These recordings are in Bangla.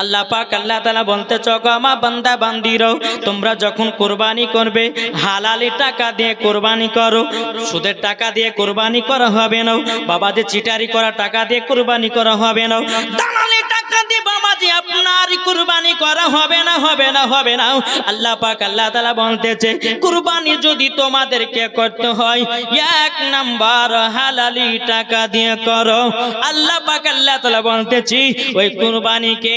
আল্লাহ পাক আল্লাহ তালা বলতে চকো আমা বান্দা বান্দিরও, তোমরা যখন কোরবানি করবে হালালি টাকা দিয়ে কোরবানি করো, সুদের টাকা দিয়ে কোরবানি করা হবে না বাবাদের চিটারি করা টাকা দিয়ে কোরবানি করা হবে না দালালি আপনার কোরবানি করা হবে না হবে না হবে না। আল্লাহ পাক আল্লাহ তালা বলতেছে, কুরবানি যদি তোমাদেরকে করতে হয়, এক নাম্বার হালালি টাকা দিয়ে করো। আল্লাহ পাক আল্লাহ তালা বলতেছি, ওই কোরবানিকে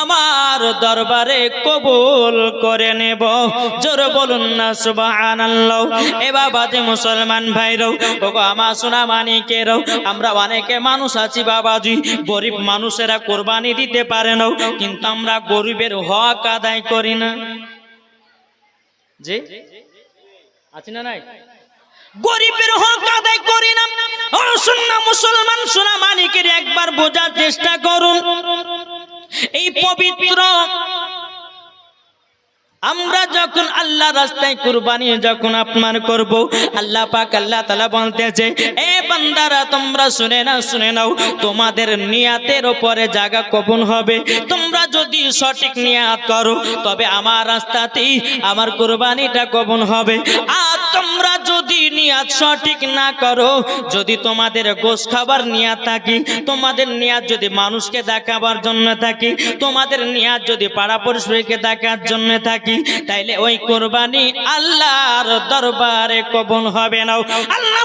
আমার দরবারে কবুল করে নেব। জোর বলুন না, সুবহানাল্লাহ। এ বাবা যে মুসলমান ভাইরাও ওগো আমার সোনা মানিকেরও আমরা অনেকে মানুষ আছি বাবাজি, গরিব মানুষেরা কোরবানি দিতে পারে না, কিন্তু আমরা গরিবের হক আদায় করি না। জি? আছি না নাই? গরিবের হক আদায় করি না। মুসলমান সোনা মানিকের একবার বোঝার চেষ্টা করুন। এই পবিত্র আমরা যখন আল্লাহ রাস্তায় কুরবানি যখন আপনার করব, আল্লাহ পাক আল্লাহ তালা বলতেছে, এ বান্দারা, তোমরা শুনে না শুনে নাও, তোমাদের নিয়াতের ওপরে জায়গা কবন হবে। তোমরা যদি সঠিক নিয়াত করো, তবে আমার রাস্তাতেই আমার কুরবানিটা কবন হবে। আর তোমরা যদি নিয়াত সঠিক না করো, যদি তোমাদের গোশ খাবার নিয়াত থাকি, তোমাদের নিয়াত যদি মানুষকে দেখাবার জন্য থাকি, তোমাদের নিয়াত যদি পাড়া পরিষদকে দেখার জন্য থাকি, তাইলে ওই কোরবানি আল্লাহর দরবারে কবুল হবে না। আল্লাহ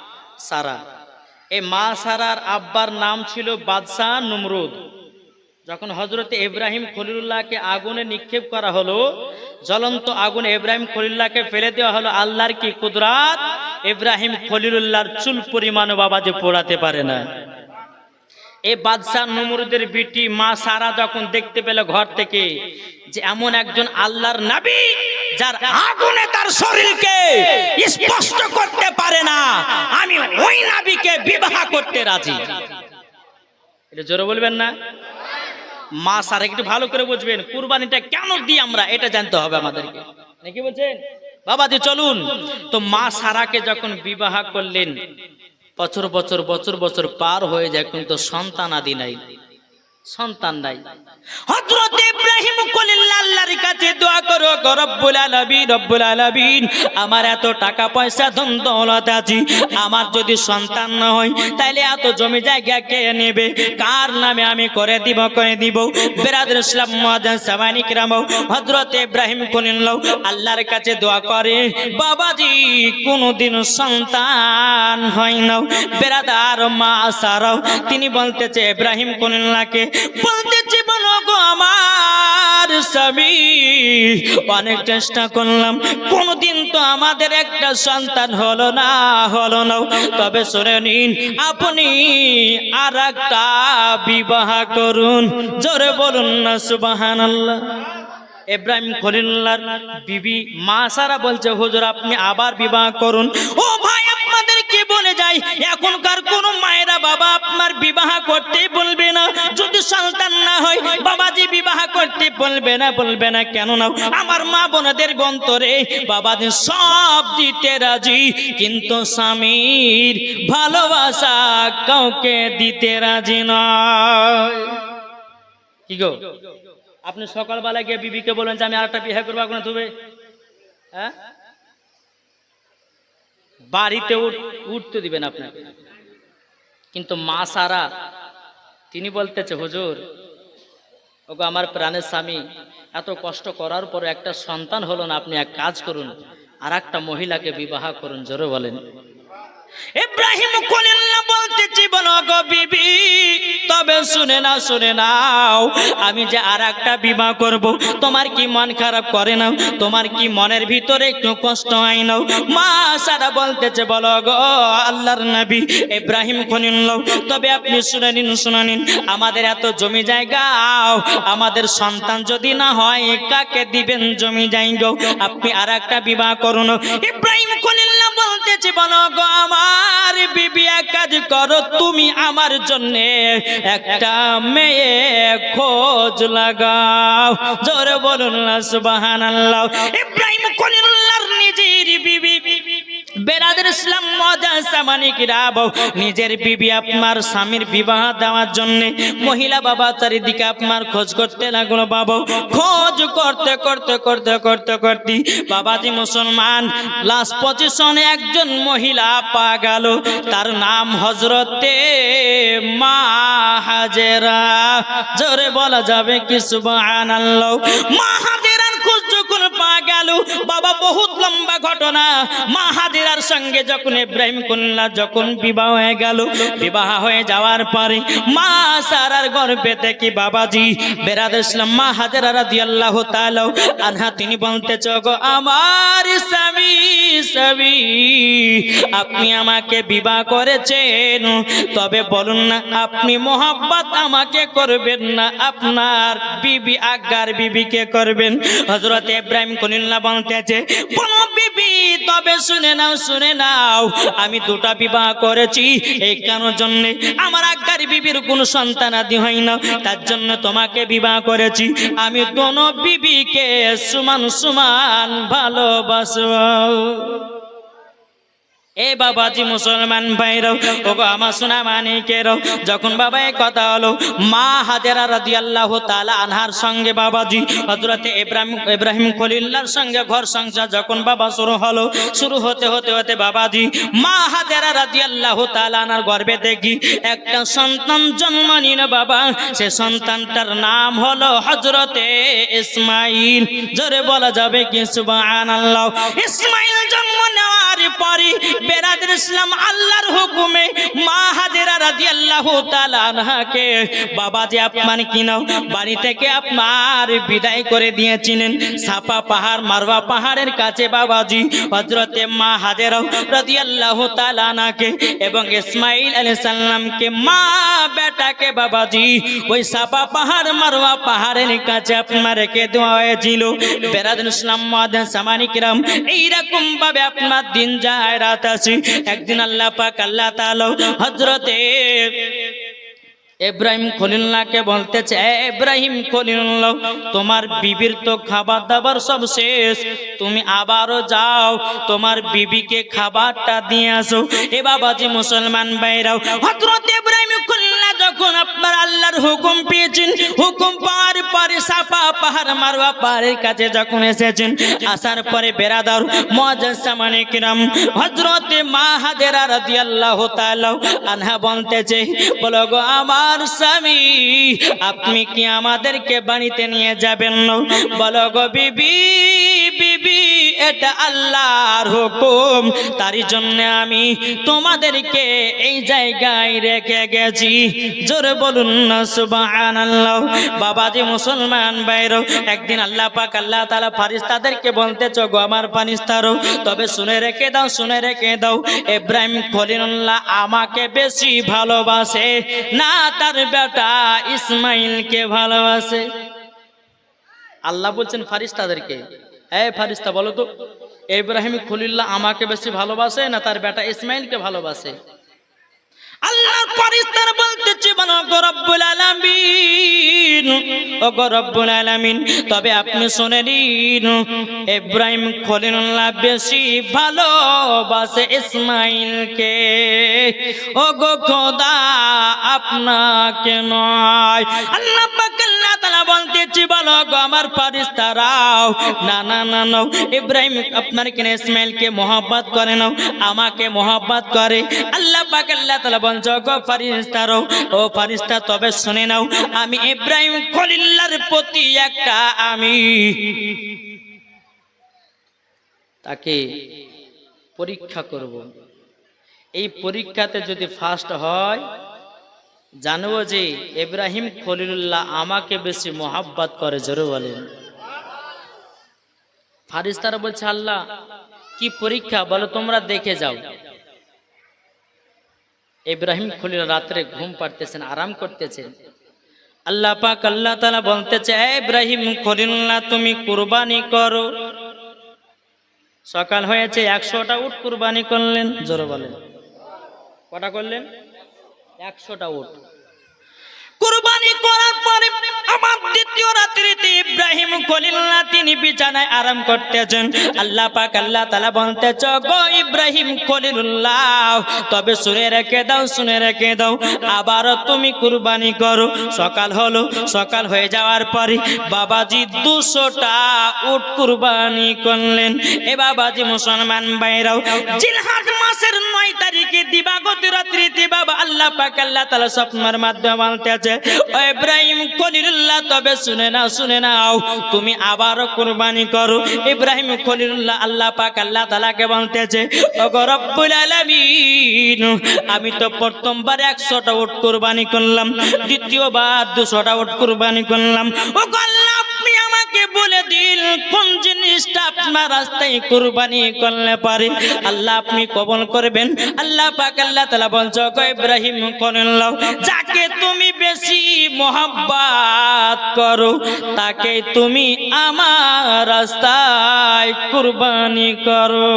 সারা। এই মা সারার আব্বার নাম ছিল বাদশাহ নমরুদ। যখন হজরত ইব্রাহিম খলিলুল্লাহকে আগুনে নিক্ষেপ করা হলো, জ্বলন্ত আগুনে ইব্রাহিম খলিল্লাহকে ফেলে দেওয়া হলো, আল্লাহর কি কুদরাত? ইব্রাহিম খলিলুল্লাহর চুল পরিমাণ বাবা যে পোড়াতে পারে না। এই বাদশাহ নমরুদের বিটি মা সারা যখন দেখতে পেল ঘর থেকে যে এমন একজন আল্লাহর নাবি যার আগুনে তার শরীরকে স্পষ্ট করতে পারে না, আমি ওই নাবিকে বিবাহ করতে রাজি। এটা জোরে বলবেন না? মা সারা একটু ভালো করে বুঝবেন, কুরবানিটা কেন দিই আমরা, এটা জানতে হবে আমাদেরকে। নাকি বলছেন? বাবাজি, চলুন। তো মা সারাকে যখন বিবাহ করলেন বছর বছর বছর বছর পার হয়ে যায় কিন্তু সন্তান আদি নাই। সন্তান নাই। খলিল্লাহ আল্লাহর কাছে দোয়া করো রব্বুল আলামিন আমার এত টাকা পয়সা ধন দৌলত আছে, আমার যদি সন্তান না হয়, তাইলে এত জমি জায়গা কে নেবে? কার নামে আমি করে দিব করে দিব? বেরাদুল ইসলাম মুআজ্জান সামানি কিরাম, হযরত ইব্রাহিম খলিল্লাহ আল্লাহর কাছে দোয়া করে, বাবাজি, কোনোদিন সন্তান হয় না। বেরাদার মা সারাও, তিনি বলতেছে ইব্রাহিম খলিল্লাহকে বলতেছে বলো গো আমার স্বামী। অনেক চেষ্টা করলাম। কোনদিন তো আমাদের একটা সন্তান হলো না হলো না। তবে শুনে নিন, আপনি আর একটা বিবাহ করুন। জোরে বলুন না সুবাহান আল্লাহ খলিল্লাহর বিবি মা সারা বলছে, হুজুর, আপনি আবার বিবাহ করুন। ও ভাই আপনাদেরকে বলে যাই এখনকার কোন মায়েরা বাবা আপনার বিবাহ করতে বলবে না। যদি সন্তান না হয় বাবাজি বিবাহ করতে বলবে না বলবে না, কেন না? আমার মা বোনদের বন্তরে বাবাজি সব দিতে রাজি, কিন্তু স্বামীর ভালোবাসা কাউকে দিতে রাজি নয়। কি গো? আপনি সকালবেলা গিয়ে বিবিকে বলেন যে আমি আরেকটা বিয়ে করব এখন তুমি হ্যাঁ? বাড়িতে উঠ- উঠতে দিবেন আপনাকে। কিন্তু মা সারা, তিনি বলতেছে, হুজুর ওগো, আমার প্রাণের স্বামী, এত কষ্ট করার পর একটা সন্তান হলো না, আপনি এক কাজ করুন আর একটা মহিলাকে বিবাহ করুন, জোরে বলেন। ইব্রাহিম খলিল্লাহ বলতে জীবন গো বিবি। শুনে না শুনে নাও। আমি যে আর একটা বিবাহ করব, তোমার কি মন খারাপ করে না? তোমার কি মনের ভিতরে একটু কষ্ট হয় না? মা সারা বলতেছে, বলো গো, আল্লাহর নবী ইব্রাহিম খলিল্লাহ তবে আপনি শুনে নিন শুনে নিন, আমাদের এত জমি জায়গা, আমাদের সন্তান যদি না হয়, কাকে দিবেন জমি জায়গা? আপনি আর একটা বিবাহ করুন। ইব্রাহিম খলিল্লাহ বলো গো আমার বিবি কাজ করো, তুমি আমার জন্য একটা মেয়ে খোঁজ লাগাও। জোরে বলুন সুবহানাল্লাহ। ইব্রাহিম খলিলুল্লাহর নিজের বিবি বেরাদের ইসলাম মজা সামানিক রাব নিজের বিবি আপনার স্বামীর বিবাহ দেওয়ার জন্য মহিলা বাবা চারিদিকে আপনার খোঁজ করতে লাগল বাবা। খোঁজ করতে করতে করতে করতে করতে বাবাজি মুসলমান লাস্ট পজিশনে একজন মহিলা পা গেল। তার নাম হজরতে মা হাজেরা জোরে বলা যাবে কি সুবহানাল্লাহ। মা হাজেরার খোঁজ যখন পা গেল বাবা, বহুত লম্বা ঘটনা। মা হাজেরার সঙ্গে যখন ইব্রাহিম কুল্লা যখন বিবাহ হয়ে গেল, বিবাহ হয়ে যাওয়ার পরে মা সারার গর্ভে থেকে বাবাজি, বেরাদ ইসলাম, মা হাজেরা রাদিয়াল্লাহু তাআলা আনহা, তিনি বলতে গো, আমার স্বামী স্বামী, আপনি আমাকে বিবাহ করেছেন, তবে বলুন না, আপনি মোহাব্বত আমাকে করবেন না, আপনার বিবি আগার বিবিকে করবেন? হজরত ইব্রাহিম কলিল্লা বলতেছে কোন বিবি, তবে শুনে নাও শুনে নাও, আমি দুটা বিবাহ করেছি, এই কেন জন্য? আমার আগার বিবির কোনো সন্তান আদি হয় না, তার জন্য তোমাকে বিবাহ করেছি। আমি কোন বিবিকে সমান সমান ভালোবাসব। এ বাবাজি মুসলমান ভাইরাও ওগো আমার সোনা মানিকেরও যখন বাবা কথা হলো, মা হাজেরা রাদিয়াল্লাহু তাআলা আনহার সঙ্গে বাবাজি, হযরতে ইব্রাহিম ইব্রাহিম খলিল্লাহর সঙ্গে ঘর সংসার যখন বাবা শুরু হলো, শুরু হতে হতে হতে বাবাজি, মা হাজেরা রাদিয়াল্লাহু তাআলা আনার গর্ভে দেখি, একটা সন্তান জন্ম নিল বাবা, সে সন্তানটার নাম হলো হযরতে ইসমাইল। জোরে বলা যাবে কি সুবহানাল্লাহ? ইসমাইল জন্ম নেওয়ার পরে। বেরাদের ইসলাম আল্লাহর হুকুমে মা হাজেরা রাদিয়াল্লাহু তাআলা আনহাকে, বাবা যে আপনার কিনো, বাড়ি থেকে আপনার বিদায় করে দিয়েছিলেন। সাপা পাহাড় মারবা পাহাড়ের কাছে বাবাজি, হযরতে মা হাজেরা রাদিয়াল্লাহু তাআলা আনহাকে এবং ইসমাইল আলাইহিস সালামকে, মা বেটাকে বাবাজি, ওই সাপা পাহাড় মারবা পাহাড়ের কাছে আপনার রেখে দেওয়া হয়েছিল। বেরাদের ইসলাম মাদান সামানিকরাম এইরকম ভাবে আপনার দিন যায় রাত আসি, একদিন আল্লাহ পাক আল্লাহ তাআলা হযরতে ইব্রাহিম খলিল্লাহকে বলতেছে, "এ ইব্রাহিম খলিল্লাহ তোমার বিবির তো খাবার দাবার সব শেষ, তুমি আবারও যাও, তোমার বিবিকে খাবারটা দিয়ে আসো। এ বাবাজি মুসলমান ভাইরাও, হযরত ইব্রাহিম খলিল্লাহ যখন আপনার আল্লাহর হুকুম পেয়েছেন, হুকুম পাওয়ার পরে সাফা পাহাড় মারওয়া পাহাড়ের কাছে যখন এসেছেন, আসার পরে বেরাদার মজাসামানে কিরাম হজরতে মা হাজেরা রাদিয়াল্লাহু তাআলা আনহা বলতেছে, বলো গো আমার স্বামী, আপনি কি আমাদেরকে বাড়িতে নিয়ে যাবেন? বলো গো বিবি বিবি, এটা আল্লাহর হুকুম, তারই জন্য আমি তোমাদেরকে এই জায়গায় রেখে গেছি। জোরে বলুন না, সুবহানাল্লাহ। বাবাজি মুসলমান বাইর একদিন আল্লাহ পাক, আল্লাহ তাআলা ফারিস্তাদেরকে বলতেছো, গো আমার ফারিস্তারও তবে শুনে রেখে দাও, শুনে রেখে দাও ইব্রাহিম খলিলুল্লাহ আমাকে বেশি ভালোবাসে না, তার বেটা ইসমাইলকে ভালোবাসে। আল্লাহ বলছেন, ফারিস্তাদেরকে। এ ফারিস্তা, বলো তো ইব্রাহিম খলিল্লাহ আমাকে বেশি ভালোবাসে না, তার বেটা ইসমাইলকে ভালোবাসে? আল্লাহর ফারিস্তার বলতেছে বলো গো রব্বুল আলামিন। ও গো রব্বুল আলামিন, তবে আপনি শুনে নিন, ইব্রাহিম খলিলুল্লাহ বেশি ভালোবাসে ইসমাইলকে। ও গো খোদা, আপনাকে নয়। আল্লাহ পাক তাআলা বলতেছি, বলো গো আমার না না না ইব্রাহিম আপনার কিনে ইসমাইলকে করে নাও, আমাকে করে। আল্লাহ পাক, আল্লাহ তাআলা বলছো গো ফারিস্তারও ও ফারিস্তা তবে শুনে নাও, আমি ইব্রাহিম খলিল্লাহর প্রতি একটা আমি। তাকে পরীক্ষা করব। এই পরীক্ষাতে যদি ফার্স্ট হয় জানব যে ইব্রাহিম খলিলুল্লাহ আমাকে বেশি মোহাব্বত করে, জোরে বলেন। ফারিস্তারা বলছে, আল্লাহ, কি পরীক্ষা? বলো, তোমরা দেখে যাও। ইব্রাহিম খলিল রাত্রে ঘুম পাড়তেছেন, আরাম করতেছেন। আল্লাহ পাক, আল্লাহ তালা বলতেছে, "এ ইব্রাহিম খলিল্লাহ তুমি কুরবানি করো। সকাল হয়েছে, একশোটা উঠ কুরবানি করলেন, জোরে বলেন। কটা করলেন? একশোটা উট কুরবানি করার পরে আমার দ্বিতীয় রাত্রিতে ইব্রাহিম খলিল্লাহ তিনি আরাম করতেছেন। আল্লাহ তালা গো ইব্রাহিম তবে শুনে দাও শুনে দাও। তুমি কুরবানি করো। সকাল হলো, সকাল হয়ে যাওয়ার পরে বাবাজি দুশোটা উট কুরবানি করলেন। এ বাবাজি মুসলমান বাইরাও মাসের নয় তারিখে দিবাগত রাত্রিতে বাবা আল্লাহ পাক আল্লাহ তালা স্বপ্নের মাধ্যমে ও ইব্রাহিম খলিলুল্লাহ, তবে শুনে না শুনে নাও, তুমি আবার কুরবানি করো। ইব্রাহিম আল্লাহ পাক আল্লাহ বলতেছে আলামিন, আমি তো প্রথমবার একশোটা উট কুরবানি করলাম, দ্বিতীয়বার দুশোটা উট কুরবানি করলাম। ও আল্লাহ বলে দিন, কোন জিনিসটা আপনার রাস্তায় কুরবানি করলে পারে? আল্লাহ আপনি কবল করবেন। আল্লাহ পাক আল্লাহ তালা বলছো ইব্রাহিম করল্লাহ যাকে তুমি বেশি মোহাব্বত করো, তাকে তুমি আমার রাস্তায় কুরবানি করো।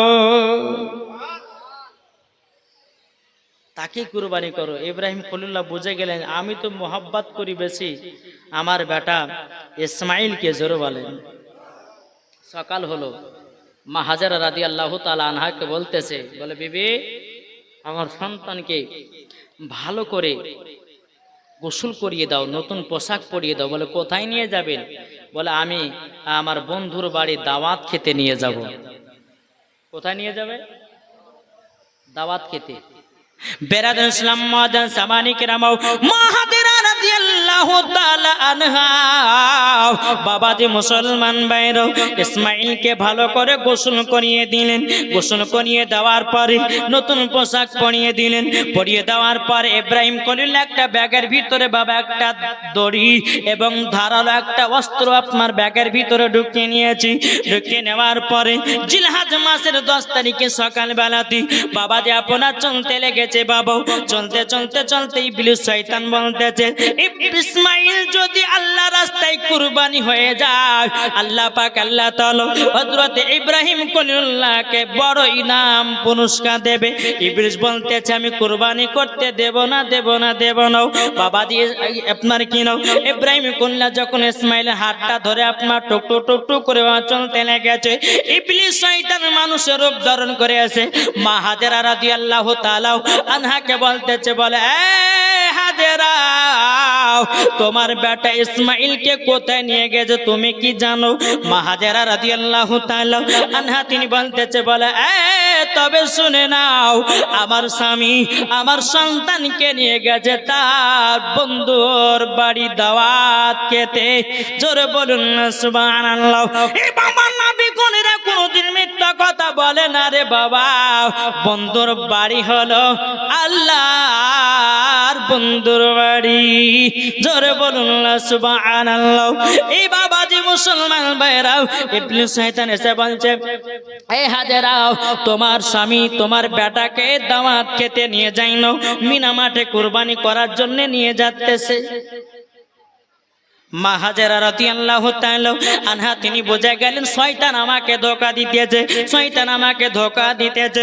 তাকে কুরবানি করো। ইব্রাহিম খলিল্লাহ বুঝে গেলেন, আমি তো মোহাব্বত করি বেশি। আমার বেটা ইসমাইলকে জোরে বলেন। সকাল হলো। মা হাজারা রাদি আল্লাহ তালা আনহাকে বলতেছে, বলে, বিবি, আমার সন্তানকে ভালো করে গোসল করিয়ে দাও, নতুন পোশাক পরিয়ে দাও। বলে, কোথায় নিয়ে যাবেন? বলে, আমি আমার বন্ধুর বাড়ি দাওয়াত খেতে নিয়ে যাব। কোথায় নিয়ে যাবে? দাওয়াত খেতে। বেরাদুল ইসলাম মাদান সামানি কেরামাও মাহাদিরা রাদিয়াল্লাহু তাআলা আনহা। বাবাজি মুসলমান বাইরও ইসমাইলকে ভালো করে গোসল করিয়ে দিলেন। গোসল করিয়ে দেওয়ার পরে নতুন পোশাক পরিয়ে দিলেন। পরিয়ে দেওয়ার পরে ইব্রাহিম কলিল একটা ব্যাগের ভিতরে, বাবা একটা দড়ি এবং ধারালো একটা অস্ত্র আপনার ব্যাগের ভিতরে ঢুকিয়ে নিয়েছি। ঢুকিয়ে নেওয়ার পরে জিলহাজ মাসের দশ তারিখে সকালবেলাতে বাবাজি আপনার চলতে লেগেছে, বাবা। চলতে চলতে চলতে ইবলিস শয়তান বলতেছে ইসমাইল যদি আল্লাহ রাস্তায় কুরবানি হয়ে যায়, আল্লাহ পাক আল্লাহ তাআলা হযরত ইব্রাহিম কলিউল্লাহকে বড় ইনাম পুরস্কার দেবে। ইবলিস বলতেছে, আমি কুরবানি করতে দেব না দেব না দেব না। বাবা দিয়ে আপনার কি নাও? ইব্রাহিম কলিল্লাহ যখন ইসমাইলের হাতটা ধরে আপনার টুক টুক টুক টুক করে চলতে লেগেছে, ইবলিস শয়তান মানুষের রূপ ধারণ করে আছে। মা হাজেরা রাদিয়াল্লাহু তাআলা আনহাকে বলতেছে, বলে, এ হাজেরা, তোমার বেটা ইসমাইলকে কোথায় নিয়ে গেছে তুমি কি জানো? মাহাজেরা রাদিয়াল্লাহু তাআলা আনহা, তিনি বলতেছে, বলে তবে শুনে নাও, আমার স্বামী আমার সন্তানকে নিয়ে গেছে তার বন্ধুর বাড়ি দাওয়াত খেতে। জোরে বলুন না, সুবহানাল্লাহ। এই বাবা, নবী কোনেরা কোনোদিন মিথ্যা কথা বলে না রে বাবা। বন্ধুর বাড়ি হলো আল্লাহর বন্ধুর বাড়ি। জোরে বলুন এই বাবাজি মুসলমান ভাইরাও ইবলিস শয়তান এসে বলছে এই হাজেরাও, তোমার স্বামী তোমার বেটাকে দাওয়াত খেতে নিয়ে যাইনো মিনা মাঠে কুরবানি করার জন্য নিয়ে যাচ্ছে মা হাজারা আনহা, তিনি গেলেন আমাকে ধোকা দিতেছে আমাকে ধোকা দিতেছে।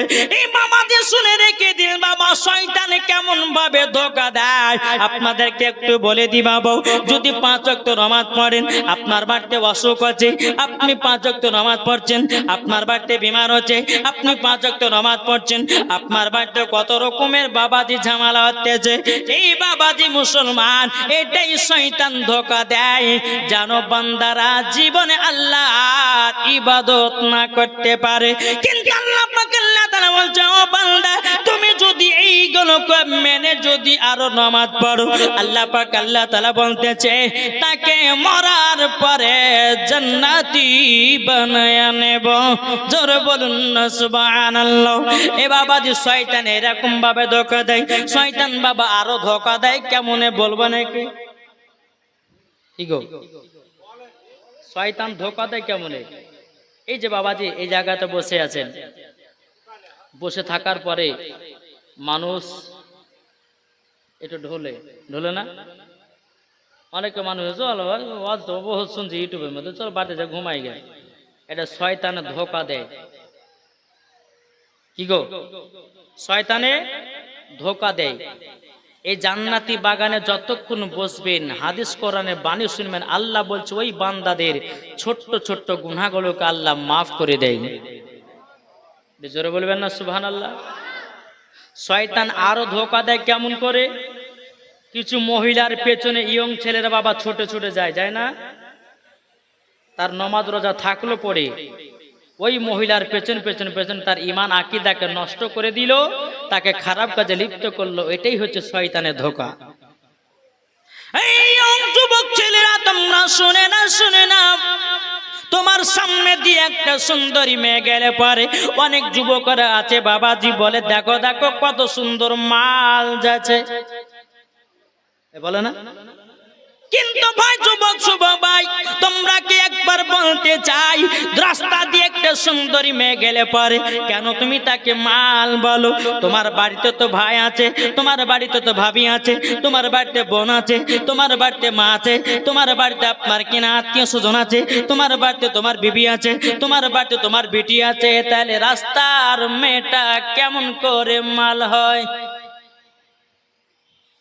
কেমন ভাবে ধোকা দেয়? আপনাদেরকে একটু বলে দি বাবু, যদি পাঁচ ওয়াক্ত নামাজ পড়েন, আপনার বাড়িতে অসুখ আছে, আপনি পাঁচ ওয়াক্ত নামাজ পড়ছেন, আপনার বাড়িতে বিমার হচ্ছে আপনি পাঁচ ওয়াক্ত নামাজ পড়ছেন, আপনার বাড়িতে কত রকমের বাবাজি ঝামেলা হতেছে এই বাবাজি মুসলমান, এটাই শয়তান ধোকা দেয়। জানো বান্দারা জীবনে আল্লাহ ইবাদত না করতে পারে। কিন্তু আল্লাহ তাকে মরার পরে বানায়া নেব। বলুন এ বাবা এরকম ভাবে ধোকা দেয়, শয়তান বাবা আরও ধোকা দেয়, কেমনে বলব নাকি? কি গো শয়তান ধোকা দেয় কেমনে? এই যে বাবাজি, এই জায়গাতে বসে আছেন। বসে থাকার পরে মানুষ একটু ঢোলে। ঢোলে না? অনেকে মানুষ চল বহুত শুনছি ইউটিউবের মধ্যে, চল বাড়িতে যা ঘুমাই গে এটা শয়তানে ধোকা দেয়। কি গো? শয়তানে ধোকা দেয়। এই জান্নাতি বাগানে যতক্ষণ বসবেন, হাদিস কোরআনে বাণী শুনবেন, আল্লাহ বলছে, ওই বান্দাদের ছোট্ট ছোট্ট গুনাহগুলোকে আল্লাহ মাফ করে দেয়। জোরে বলবেন না সুবহান আল্লাহ শয়তান আরও ধোকা দেয় কেমন করে? কিছু মহিলার পেছনে ইয়ং ছেলেরা বাবা ছোটে ছোটে যায় যায় না? তার নমাজ রোজা থাকল পরে ওই মহিলার পেছন পেছন পেছন তার ইমান আকিদাকে নষ্ট করে দিল তাকে খারাপ কাজে লিপ্ত করল এটাই হচ্ছে শয়তানের ধোকা। এই যুবক ছেলেরা তোমরা শুনে না শুনে না। তোমার সামনে দিয়ে একটা সুন্দরী মেয়ে গেলে পরে অনেক যুবকরা আছে বাবাজি বলে দেখো দেখো কত সুন্দর মাল যাচ্ছে। বলে না? কিন্তু ভাই, যুবক শুভ ভাই তোমরা কি একবার বলতে চাই, রাস্তা দিয়ে একটা সুন্দরী মেয়ে গেলে পরে? কেন তুমি তাকে মাল বলো? তোমার বাড়িতে তো ভাই আছে, তোমার বাড়িতে তো ভাবি আছে, তোমার বাড়িতে বোন আছে, তোমার বাড়িতে মা আছে, তোমার বাড়িতে আপনার কিনা আত্মীয় স্বজন আছে, তোমার বাড়িতে তোমার বিবি আছে, তোমার বাড়িতে তোমার বেটি আছে, তাহলে রাস্তার মেয়েটা কেমন করে মাল হয়?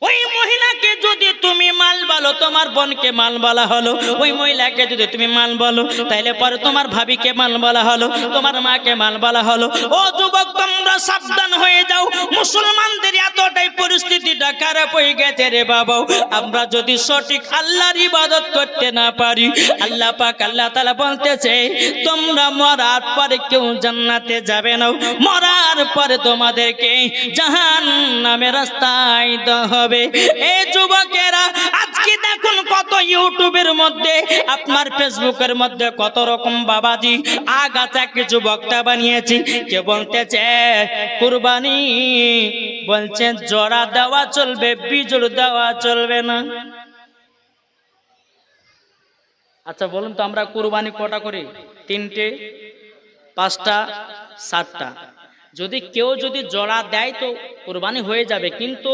ওই মহিলাকে যদি তুমি মাল বলো, তোমার বোনকে মাল বলা হলো। ওই মহিলাকে যদি তুমি মাল বলো, তাইলে পরে তোমার ভাবিকে মাল বলা হলো, তোমার মাকে মাল বলা হলো। ও যুবক, তোমরা সাবধান হয়ে যাও। মুসলমানদের এতটাই পরিস্থিতিটা খারাপ হয়ে গেছে রে বাবা আমরা যদি সঠিক আল্লাহর ইবাদত করতে না পারি, আল্লাহ পাক আল্লাহ তাআলা বলতেছে, তোমরা মরার পরে কেউ জান্নাতে যাবে না। মরার পরে তোমাদেরকে জাহান নামে রাস্তায় দেওয়া হবে। এই যুবকেরা আজকে দেখুন কত ইউটিউবের মধ্যে আপনার ফেসবুকের মধ্যে কত রকম বাবাজি আগাছা কিছু বক্তা বানিয়েছি। কে বলতেছে কুরবানি। বলছে জড়া দেওয়া চলবে বিজোড় দেওয়া চলবে না। আচ্ছা বলুন তো আমরা কুরবানি কটা করি? তিনটে পাঁচটা সাতটা। যদি কেউ যদি জড়া দেয় তো কুরবানি হয়ে যাবে কিন্তু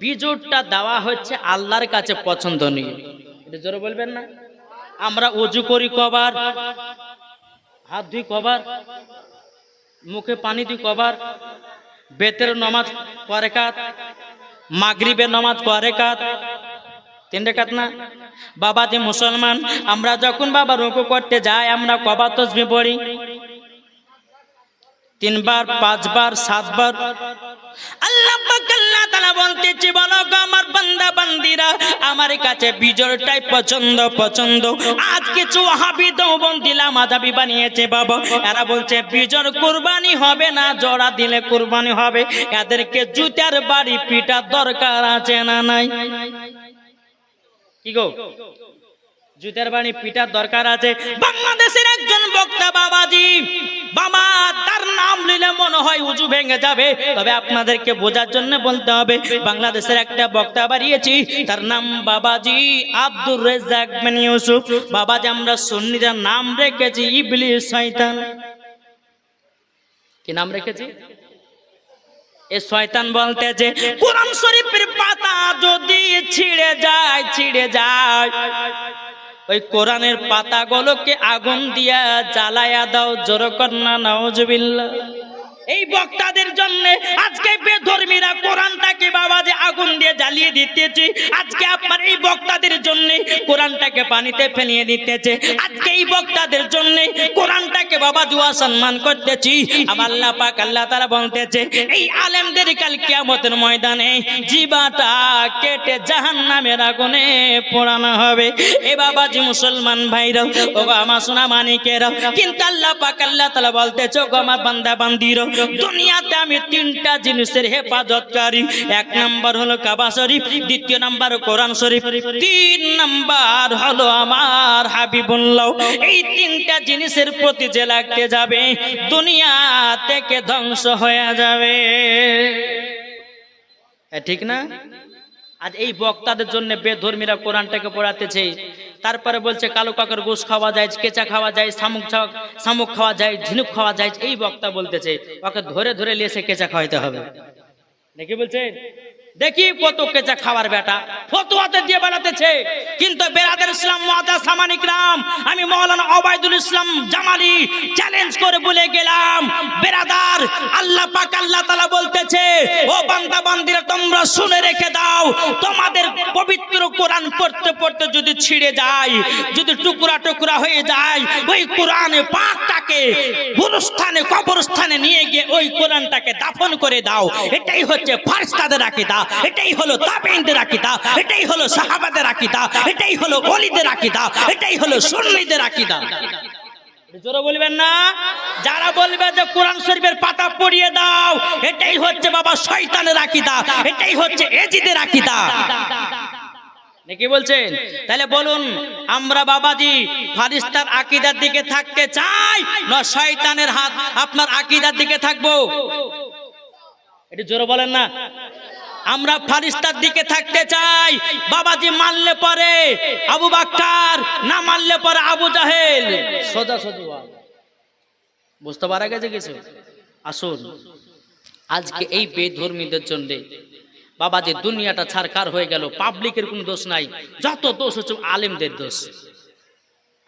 বিজোড়টা দেওয়া হচ্ছে আল্লাহর কাছে পছন্দনীয়। এটা জোরে বলবেন না? আমরা উজু করি কবার, হাত ধুই কবার, মুখে পানি দিই কবার, বেতের নমাজ করে কাত, মাগরিবের নমাজ করে কাত। তিন রেখাত না? বাবা যে মুসলমান, আমরা যখন বাবা রুকু করতে যাই, আমরা কবার তসবি পড়ি। তিনবার, পাঁচবার, সাতবার। আল্লাহ আল্লাহ বলতেছে, বলো আমার বান্দা বান্দিরা, আমার কাছে বিজয়টাই পছন্দ পছন্দ। আজ কিছু ওয়াহাবি দেওবন্দিলা মাযাবি বানিয়েছে বাবা। এরা বলছে বিজয় কুরবানি হবে না, জোড়া দিলে কুরবানি হবে। এদেরকে জুতার বাড়ি পিটার দরকার আছে না নাই? কি গো? জুতার বাণী পিটার দরকার আছে। বাংলাদেশের একজন বক্তা বাবাজি, বাবা, তার নাম নিলে মনে হয় উজু ভেঙে যাবে। তবে আপনাদেরকে বোঝার জন্য বলতে হবে, বাংলাদেশের একটা বক্তা বাড়িয়েছি, তার নাম বাবাজি আব্দুর রেজাক বিন ইউসুফ। বাবাজি, আমরা সুন্নিরা নাম রেখেছি, ইবলিস শয়তান। কি নাম রেখেছি? এ শয়তান বলতে যে কোরআন শরীফের পাতা যদি ছিঁড়ে যায় ছিঁড়ে যায়। ওই কোরআনের পাতাগুলোকে আগুন দিয়া জ্বালায়া দাও জোর কন্যা নাউজুবিল্লাহ। এই বক্তাদের জন্য আজকে বেধর্মীরা কোরআনটাকে বাবা যে আগুন দিয়ে জ্বালিয়ে দিতেছে? আজকে আপনার এই বক্তাদের জন্য কোরআনটাকে পানিতে ফেলিয়ে দিতেছে। আজকে এই বক্তাদের জন্য কোরআনটাকে বাবা দুয়া সম্মান করতেছি। আল্লাহ পাক আল্লাহ তারা বলতেছে, এই আলেমদের কাল কিয়ামতের ময়দানে জিবাটা কেটে জাহান্নামের আগুনে পোড়ানো হবে। এ বাবাজি মুসলমান ভাইরা ও আমার সোনা মানিকেরা কিন্তু আল্লাহ পাক আল্লাহ তালা বলতেছে গো আমার বান্দা বান্দির দুনিয়াতে আমি তিনটা জিনিসের হেফাজতকারী। এক নাম্বার হলো কাবা শরীফ, দ্বিতীয় নাম্বার কোরআন শরীফ, তিন নাম্বার হলো আমার হাবিবুল্লাহ। এই তিনটা জিনিসের প্রতি যে লাগতে যাবে, দুনিয়া থেকে ধ্বংস হয়ে যাবে। ঠিক না? আজ এই বক্তাদের জন্য বেধর্মীরা কোরআনটাকে পড়াতেছে। তারপরে বলছে, কালো কাকের গোস খাওয়া যায়, কেঁচা খাওয়া যায়, শামুক শামুক খাওয়া যায়, ঝিনুক খাওয়া যায়, এই বক্তা বলতেছে, ওকে ধরে ধরে লিয়ে সে কেঁচা খাওয়াইতে হবে। নাকি বলছেন? দেখি কত কেঁচা খাবার বেটা, ফতুয়াতে দিয়ে বেড়াতেছে, কিন্তু বেরাদের ইসলাম মহাদা সামানিক রাম, আমি মৌলানা ওবায়দুল ইসলাম জামালি চ্যালেঞ্জ করে বলে গেলাম, বেরাদার, আল্লাহ পাক, আল্লাহ তাআলা বলতেছে ও শুনে রেখে দাও। তোমাদের পবিত্র কোরআন পড়তে পড়তে যদি ছিঁড়ে যায়, যদি টুকরা টুকরা হয়ে যায়, ওই কোরআনে পাকটাকে গুরুস্থানে, কবরস্থানে নিয়ে গিয়ে ওই কোরআনটাকে দাফন করে দাও। এটাই হচ্ছে ফারিস্তাদের আকিদা, এটাই হলো তাবেইনদের আকিদা, এটাই হলো সাহাবাদের আকিদা, এটাই হলো ওলিদের আকিদা, এটাই হলো সুন্নিদের আকিদা। জোরে বলবেন না? যারা বলবে যে কোরআন শরীফের পাতা পড়িয়ে দাও, এটাই হচ্ছে বাবা শয়তানের আকিদা, এটাই হচ্ছে এজিদের আকিদা। নাকি বলছেন? তাহলে বলুন, আমরা বাবাজি ফারিস্তার আকিদার দিকে থাকতে চাই না শয়তানের হাত আপনার আকিদার দিকে থাকব? এটি জোরে বলেন না। আমরা ফারিস্তার দিকে থাকতে চাই। বাবাজি মানলে পরে আবু বাক্কার, না মানলে পরে আবু জাহেল। সোজা সোজা। বুঝতে পারা গেছে কিছু? আসুন। আজকে এই বেধর্মীদের জন্য বাবাজি দুনিয়াটা ছারখার হয়ে গেল পাবলিকের কোনো দোষ নাই। যত দোষ হচ্ছে আলেমদের দোষ।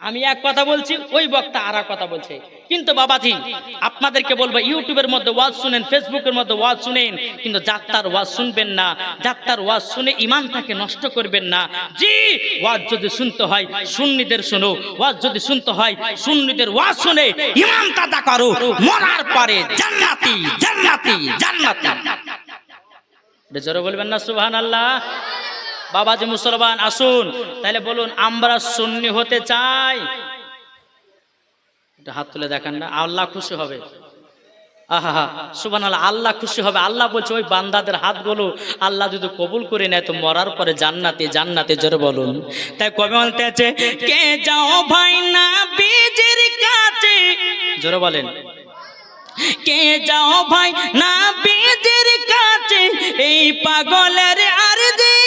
আমি এক কথা বলছি, ওই বক্তা আর কথা বলছে। কিন্তু বাবাজি, আপনাদেরকে বলব, ইউটিউবের মধ্যে ওয়াজ শুনেন, ফেসবুকের মধ্যে ওয়াজ শুনেন, কিন্তু যাত্রার ওয়াজ শুনবেন না, যাত্রার ওয়াজ শুনে ইমানটাকে নষ্ট করবেন না। জি, ওয়াজ যদি শুনতে হয়, সুন্নিদের শুনো, ওয়াজ যদি শুনতে হয়, সুন্নিদের ওয়াজ শুনে ইমান তাদা করো, মরার পরে জান্নাতি জান্নাতি জান্নাতি। বেজরে বলবেন না সুবহান আল্লাহ বাবাজি মুসলমান, আসুন। তাহলে বলুন, আমরা সুন্নি হতে চাই। হাত তুলে দেখান না, আল্লাহ খুশি হবে। আহা আল্লাহ খুশি হবে। আল্লাহ বলছে, ওই বান্দাদের হাতগুলো আল্লাহ যদি কবুল করে নেয়, তো মরার পরে জান্নাতে জান্নাতে জোরে বলুন। তাই কবে বলতে কে যাও ভাই না বীজের কাছে? জোরে বলেন। কে যাও ভাই না বীজের কাছে? এই পাগলের আর দিয়াছে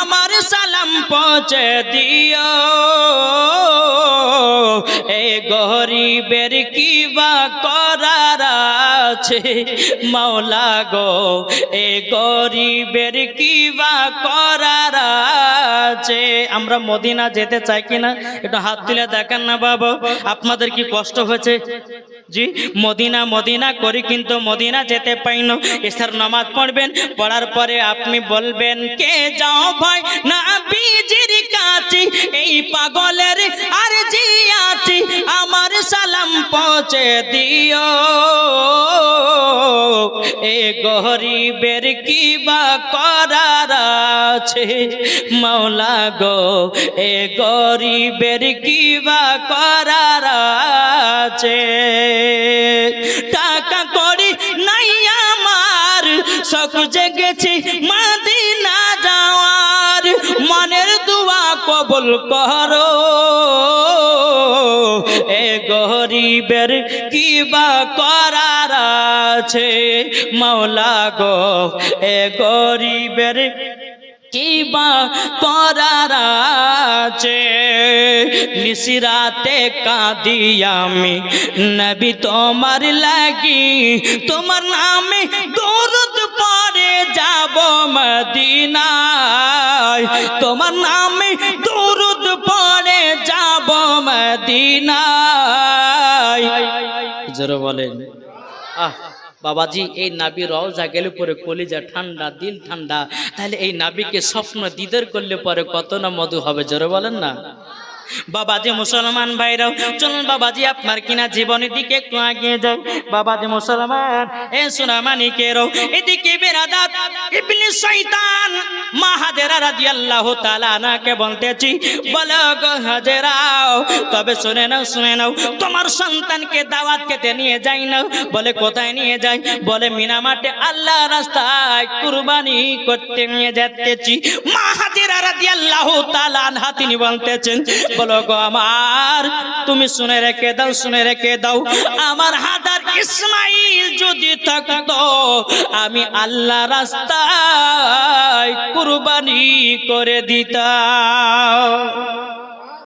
আমার সালাম পৌঁছে দিও। এ গরিবের কি বা করার আছে? মাওলা গো, এ গরিবের কি বা করার আছে? আমরা মদিনা যেতে চাই কিনা? একটু হাত তুলে দেখেন না বাবা, আপনাদের কি কষ্ট হয়েছে? জি, মদিনা মদিনা করি কিন্তু মদিনা যেতে পাই না এসার নামাজ পড়বেন, পড়ার পরে আপনি বলবেন, কে যাও ভাই না বীজির কাছে, এই পাগলের আর জি আছে, আমার সালাম পৌঁছে দিও। এ গরিবের কি বা করার আছে, মাওলা গো, এ গরিবের কি বা করার আছে। টাকা করি নাই আমার শখ জেগেছি মাদিনা যাওয়ার। মনের দুয়া কবল করো, এ গরিবের কি বা করার আছে। মাওলা গো, এ গরিবের কি বা করার আছে। নিশিরাতে কাঁদি আমি। নবী তোমার লাগি, তোমার নামে দরুদ পরে যাব মদিনায়। তোমার নামে দরুদ পরে যাব মদিনায়। জোরে বলেন। আহ। বাবাজি, এই নাবি রওজা গেলে পরে কলিজা ঠান্ডা, দিল ঠান্ডা। তাহলে এই নাবিকে স্বপ্ন দিদার করলে পরে কত না মধু হবে, জোরে বলেন না? বাবাজি মুসলমান ভাইরাও, চলুন বাবাজি আপনার কিনা জীবনের দিকে একটু আগিয়ে যাও বাবাজি মুসলমান, এ সুনামানিকেরও এদিকে বেরাদাত, ইবনে শয়তান মা হাজেরা রাদিয়াল্লাহু তাআলা আনাকে বলতেছি, বলো গো হাজেরাও, তবে শুনে নাও শুনে নাও, তোমার সন্তানকে দাওয়াত খেতে নিয়ে যাই না, বলে কোথায় নিয়ে যাই? বলে মিনামাটে আল্লাহ রাস্তায় কুরবানি করতে নিয়ে যাচ্তেছি মা হাজেরা রাদিয়াল্লাহু তাআলা আনহা, তিনি বলতেছেন বলো গো আমার, তুমি শুনে রেখে দাও, শুনে রেখে দাও। আমার হাদার ইসমাইল যদি থাকতো, আমি আল্লাহ রাস্তায় কুরবানি করে দিতাম।